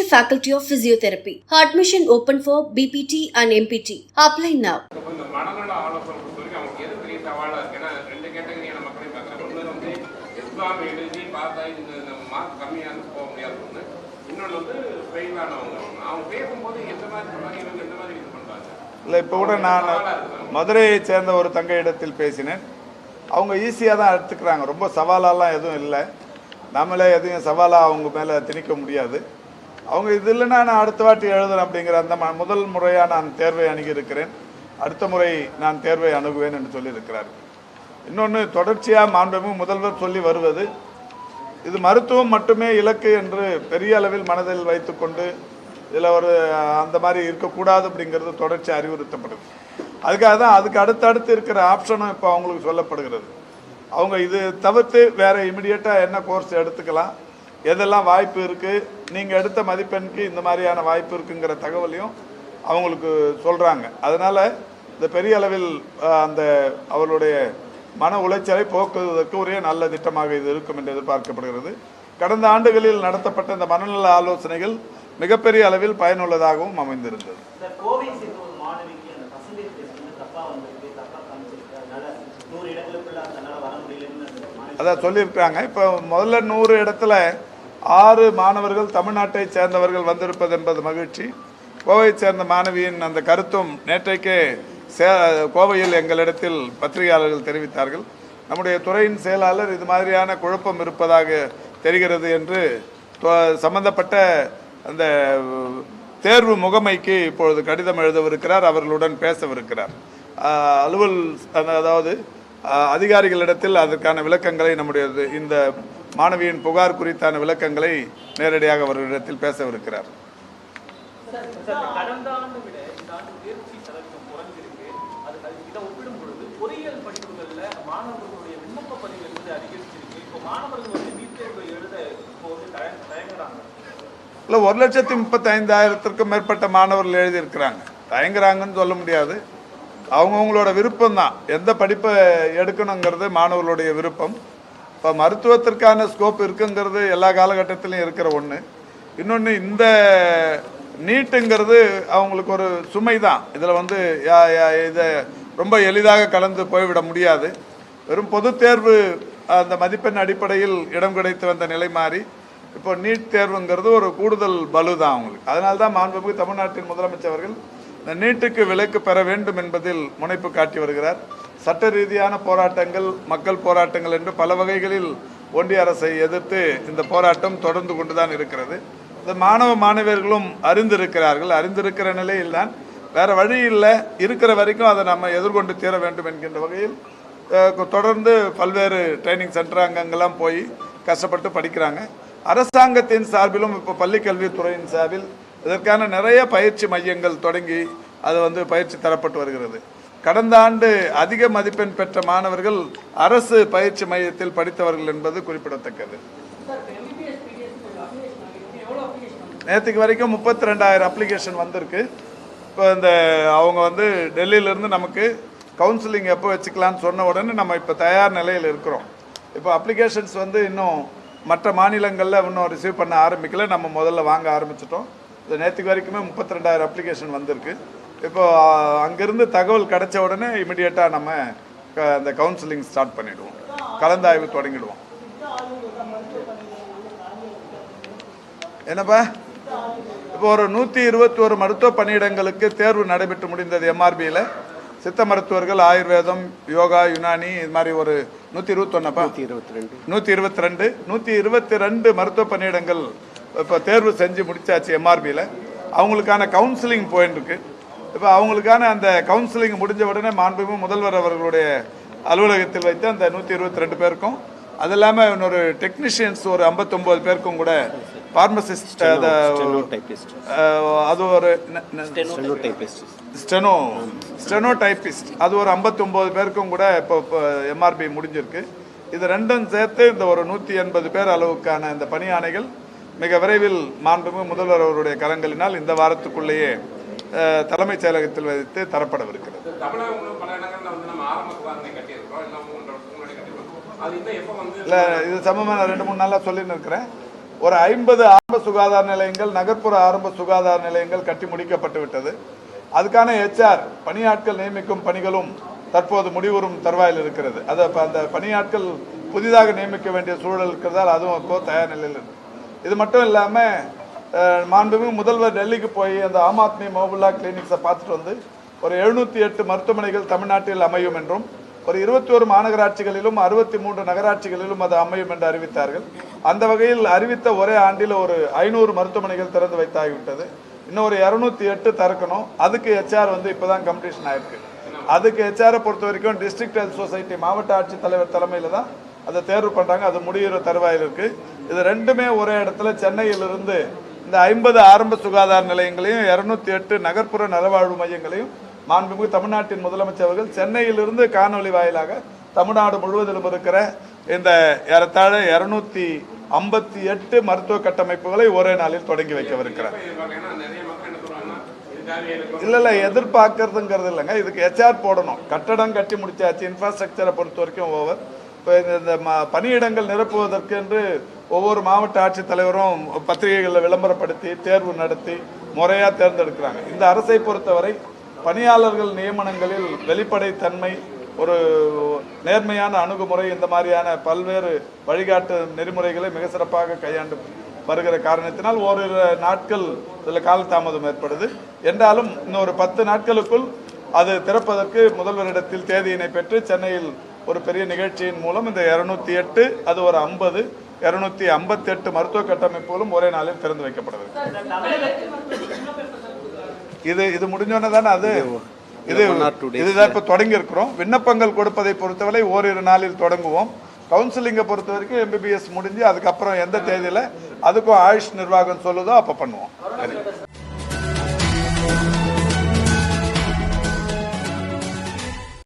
Trichy Faculty of Physiotherapy. Admission open for BPT and MPT. Apply now. இல்லை இப்போ கூட நான் மதுரையை சேர்ந்த ஒரு தங்க இடத்தில் பேசினேன் அவங்க ஈஸியாக தான் எடுத்துக்கிறாங்க ரொம்ப சவாலாலாம் எதுவும் இல்லை நம்மளே எதையும் சவாலாக அவங்க மேலே திணிக்க முடியாது அவங்க இது இல்லைன்னா நான் அடுத்த வாட்டி எழுதுறேன் அப்படிங்கிற அந்த முதல் முறையாக நான் தேர்வை அணுகியிருக்கிறேன். அடுத்த முறை நான் தேர்வை அணுகுவேன் என்று சொல்லியிருக்கிறார். இன்னொன்று தொடர்ச்சியாக மாண்பமும் முதல்வர் சொல்லி வருவது இது மருத்துவம் மட்டுமே இலக்கு என்று பெரிய அளவில் மனதில் வைத்துக்கொண்டு இதில் ஒரு அந்த மாதிரி இருக்கக்கூடாது அப்படிங்கிறது தொடர்ச்சி அறிவுறுத்தப்படுது. அதுக்காக தான் அதுக்கு அடுத்தடுத்து இருக்கிற ஆப்ஷனும் இப்போ அவங்களுக்கு சொல்லப்படுகிறது. அவங்க இது தவிர்த்து வேற இமிடியேட்டாக என்ன கோர்ஸ் எடுத்துக்கலாம் எதெல்லாம் வாய்ப்பு இருக்குது நீங்கள் எடுத்த மதிப்பெண்ணுக்கு இந்த மாதிரியான வாய்ப்பு இருக்குங்கிற தகவலையும் அவங்களுக்கு சொல்கிறாங்க அதனால் இந்த பெரிய அளவில் அந்த அவர்களுடைய மன உளைச்சலை போக்குவதற்கு ஒரே நல்ல திட்டமாக இது இருக்கும் என்று எதிர்பார்க்கப்படுகிறது. கடந்த ஆண்டுகளில் நடத்தப்பட்ட இந்த மனநல ஆலோசனைகள் மிகப்பெரிய அளவில் பயனுள்ளதாகவும் அமைந்திருந்தது. அதான் சொல்லியிருக்கிறாங்க இப்போ முதல்ல நூறு இடத்துல ஆறு மாணவர்கள் தமிழ்நாட்டை சேர்ந்தவர்கள் வந்திருப்பது என்பது மகிழ்ச்சி. கோவையை சேர்ந்த மாணவியின் அந்த கருத்தும் நேற்றைக்கே சே கோவையில் எங்களிடத்தில் பத்திரிகையாளர்கள் தெரிவித்தார்கள். நம்முடைய துறையின் செயலாளர் இது மாதிரியான குழப்பம் இருப்பதாக தெரிகிறது என்று தொ- சம்பந்தப்பட்ட அந்த தேர்வு முகமைக்கு இப்பொழுது கடிதம் எழுதவிருக்கிறார். அவர்களுடன் பேசவிருக்கிறார். அலுவல் அதாவது அதிகாரிகளிடத்தில் அதற்கான விளக்கங்களை நம்முடைய இந்த மாணவியின் புகார் குறித்தான விளக்கங்களை நேரடியாக அவர்களிடத்தில் பேசவிருக்கிறார். இல்லை ஒரு லட்சத்தி முப்பத்தைந்தாயிரத்திற்கும் மேற்பட்ட மாணவர்கள் எழுதியிருக்கிறாங்க. தயங்குறாங்கன்னு சொல்ல முடியாது. அவங்கவுங்களோட விருப்பம் தான் எந்த படிப்பை எடுக்கணுங்கிறது மாணவர்களுடைய விருப்பம். இப்போ மருத்துவத்திற்கான ஸ்கோப் இருக்குங்கிறது எல்லா காலகட்டத்திலையும் இருக்கிற ஒன்று இன்னொன்று இந்த நீட்டுங்கிறது அவங்களுக்கு ஒரு சுமை தான் இதில் வந்து யா- இதை ரொம்ப எளிதாக கலந்து போய்விட முடியாது. வெறும் பொது தேர்வு அந்த மதிப்பெண் அடிப்படையில் இடம் கிடைத்து வந்த நிலை மாறி இப்போ நீட் தேர்வுங்கிறது ஒரு கூடுதல் பலு தான் அவங்களுக்கு. அதனால தான் மாண்புமிகு தமிழ்நாட்டின் முதலமைச்சர் அவர்கள் இந்த நீட்டுக்கு விலக்கு பெற வேண்டும் என்பதில் முனைப்பு காட்டி வருகிறார். சட்ட ரீதியான போராட்டங்கள் மக்கள் போராட்டங்கள் என்று பல வகைகளில் ஒன்றிய அரசை எதிர்த்து இந்த போராட்டம் தொடர்ந்து கொண்டுதான் இருக்கிறது. இந்த மாணவ மாணவியர்களும் அறிந்திருக்கிறார்கள். அறிந்திருக்கிற நிலையில்தான் வேற வழி இல்லை. இருக்கிற வரைக்கும் அதை நம்ம எதிர்கொண்டு தீர வேண்டும் என்கின்ற வகையில் தொடர்ந்து பல்வேறு ட்ரைனிங் சென்டர் அங்கங்கெல்லாம் போய் கஷ்டப்பட்டு படிக்கிறாங்க. அரசாங்கத்தின் சார்பிலும் இப்போ பள்ளிக்கல்வித்துறையின் சார்பில் இதற்கான நிறைய பயிற்சி மையங்கள் தொடங்கி அது வந்து பயிற்சி தரப்பட்டு வருகிறது. கடந்த ஆண்டு அதிக மதிப்பெண் பெற்ற மாணவர்கள் அரசு பயிற்சி மையத்தில் படித்தவர்கள் என்பது குறிப்பிடத்தக்கது. நேற்றுக்கு வரைக்கும் முப்பத்தி ரெண்டாயிரம் அப்ளிகேஷன் வந்திருக்கு. இப்போ இந்த அவங்க வந்து டெல்லியிலேருந்து நமக்கு கவுன்சிலிங் எப்போ வச்சுக்கலாம்னு சொன்ன உடனே நம்ம இப்போ தயார் நிலையில் இருக்கிறோம். இப்போ அப்ளிகேஷன்ஸ் வந்து இன்னும் மற்ற மாநிலங்களில் இன்னும் ரிசீவ் பண்ண ஆரம்பிக்கல. நம்ம முதல்ல வாங்க ஆரம்பிச்சிட்டோம். நேற்றுக்கு வரைக்குமே முப்பத்தி ரெண்டாயிரம் அப்ளிகேஷன் வந்திருக்கு. இப்போ அஹ், அங்கிருந்து தகவல் கிடைச்ச உடனே இமிடியேட்டாக நம்ம அந்த கவுன்சிலிங் ஸ்டார்ட் பண்ணிடுவோம். கலந்தாய்வு தொடங்கிடுவோம். என்னப்பா? இப்போ ஒரு நூற்றி இருபத்தி ஒரு மருத்துவ பணியிடங்களுக்கு தேர்வு நடைபெற்று முடிந்தது எம்ஆர்பியில் சித்த மருத்துவர்கள் ஆயுர்வேதம் யோகா யுனானி இது மாதிரி ஒரு நூற்றி இருபத்தொன்னப்பா இருபத்தி ரெண்டு. நூற்றி இருபத்தி ரெண்டு. நூற்றி இருபத்தி ரெண்டு மருத்துவ பணியிடங்கள் இப்போ தேர்வு செஞ்சு முடிச்சாச்சு எம்ஆர்பியில் அவங்களுக்கான கவுன்சிலிங் போயின்னு இருக்கு. இப்போ அவங்களுக்கான அந்த கவுன்சிலிங் முடிஞ்ச உடனே மாண்புமிகு முதல்வர் அவர்களுடைய அலுவலகத்தில் வைத்து அந்த நூற்றி இருபத்தி ரெண்டு பேருக்கும் அது இல்லாமல் இன்னொரு டெக்னீஷியன்ஸ் ஒரு ஐம்பத்தொம்போது பேருக்கும் கூட ஃபார்மசிஸ்ட் அது ஒரு steno typist steno steno typist அது ஒரு 59 பேருக்கும் கூட இப்போ இப்போ எம்ஆர்பி முடிஞ்சிருக்கு. இது ரெண்டும் சேர்த்து இந்த ஒரு நூற்றி எண்பது பேர் அளவுக்கான இந்த பணியாணைகள் மிக விரைவில் மாண்புமிகு முதல்வர் அவருடைய கரங்களினால் இந்த வாரத்துக்குள்ளேயே தலைமைச் செயலகத்தில் வைத்து தரப்படவிருக்கிறது. இல்லை இது சம்பந்தமாக நான் ரெண்டு மூணு நாளாக சொல்லின்னு இருக்கிறேன். ஒரு ஐம்பது ஆரம்ப சுகாதார நிலையங்கள் நகர்ப்புற ஆரம்ப சுகாதார நிலையங்கள் கட்டி முடிக்கப்பட்டு விட்டது. அதுக்கான ஹெச்ஆர் பணியாட்கள் நியமிக்கும் பணிகளும் தற்போது முடிவுறும் தருவாயில் இருக்கிறது. அது அந்த பணியாட்கள் புதிதாக நியமிக்க வேண்டிய சூழல் இருக்கிறதால் அதுவும் இப்போ தயார் நிலையில் இருக்கு. இது மட்டும் இல்லாமல் மாண்புமிகு முதல்வர் டெல்லிக்கு போய் அந்த ஆம் ஆத்மி மோபுல்லா கிளினிக்ஸை பார்த்துட்டு வந்து ஒரு எழுநூற்றி எட்டு மருத்துவமனைகள் தமிழ்நாட்டில் அமையும் என்றும் ஒரு இருபத்தி ஒரு மாநகராட்சிகளிலும் அறுபத்தி மூன்று நகராட்சிகளிலும் அது அமையும் என்று அறிவித்தார்கள். அந்த வகையில் அறிவித்த ஒரே ஆண்டில் ஒரு ஐநூறு மருத்துவமனைகள் திறந்து வைத்தாகிவிட்டது. இன்னும் ஒரு இரநூத்தி எட்டு திறக்கணும். அதுக்கு ஹெச்ஆர் வந்து இப்போதான் கம்ப்ளீஷன் ஆயிருக்கு. அதுக்கு ஹெச்ஆரை பொறுத்த வரைக்கும் டிஸ்ட்ரிக்ட் ஹெல்த் சொசைட்டி மாவட்ட ஆட்சித்தலைவர் தலைமையில் தான் அதை தேர்வு பண்ணுறாங்க அது முடிகிற தருவாயில் இருக்குது இது ரெண்டுமே ஒரே இடத்துல சென்னையிலிருந்து இந்த ஐம்பது ஆரம்ப சுகாதார நிலையங்களையும் இரநூத்தி எட்டு நகர்ப்புற நலவாழ்வு மையங்களையும் மாண்புமிகு தமிழ்நாட்டின் முதலமைச்சர் அவர்கள் சென்னையிலிருந்து காணொலி வாயிலாக தமிழ்நாடு முழுவதிலும் இருக்கிற இந்த ஏறத்தாழ இரநூத்தி ஐம்பத்தி எட்டு மருத்துவ கட்டமைப்புகளை ஒரே நாளில் தொடங்கி வைக்கவிருக்கிறார். எதிர்பார்க்கறேன்னா நிறைய இல்ல இல்ல எதிர்பார்க்கறதுங்கிறது இல்லைங்க. இதுக்கு ஹெச்ஆர் போடணும். கட்டடம் கட்டி முடிச்சாச்சு. இன்ஃப்ராஸ்ட்ரக்சரை பொறுத்த வரைக்கும் ஓவர் இப்போ இந்த இந்த ம- பணியிடங்கள் நிரப்புவதற்கு என்று ஒவ்வொரு மாவட்ட ஆட்சித்தலைவரும் பத்திரிகைகளில் விளம்பரப்படுத்தி தேர்வு நடத்தி முறையாக தேர்ந்தெடுக்கிறாங்க. இந்த அரசை பொறுத்தவரை பணியாளர்கள் நியமனங்களில் வெளிப்படைத்தன்மை ஒரு நேர்மையான அணுகுமுறை இந்த மாதிரியான பல்வேறு வழிகாட்டு நெறிமுறைகளை மிக சிறப்பாக கையாண்டு வருகிற காரணத்தினால் ஓரிரு நாட்கள் இதில் காலதாமதம் ஏற்படுது. என்றாலும் இன்னொரு பத்து நாட்களுக்குள் அது திறப்பதற்கு முதல்வரிடத்தில் தேதியினை பெற்று சென்னையில் ஒரு பெரிய நிகழ்ச்சியின் மூலம் இந்த இருநூத்தி எட்டு அது ஒரு ஐம்பது இருநூத்தி ஐம்பத்தி எட்டு மருத்துவ கட்டமைப்புகளும் ஒரே நாளில் திறந்து வைக்கப்படுது இது இது முடிஞ்சோன்னே தானே அது? இது இதுதான் இப்போ தொடங்கி இருக்கிறோம் விண்ணப்பங்கள் கொடுப்பதை பொறுத்தவரை ஓரிரு நாளில் தொடங்குவோம். கவுன்சிலிங்கை பொறுத்த வரைக்கும் எம்பிபிஎஸ் முடிஞ்சு அதுக்கப்புறம் எந்த தேதியில் அதுக்கும் ஆயுஷ் நிர்வாகம் சொல்லுதோ அப்போ பண்ணுவோம். சரி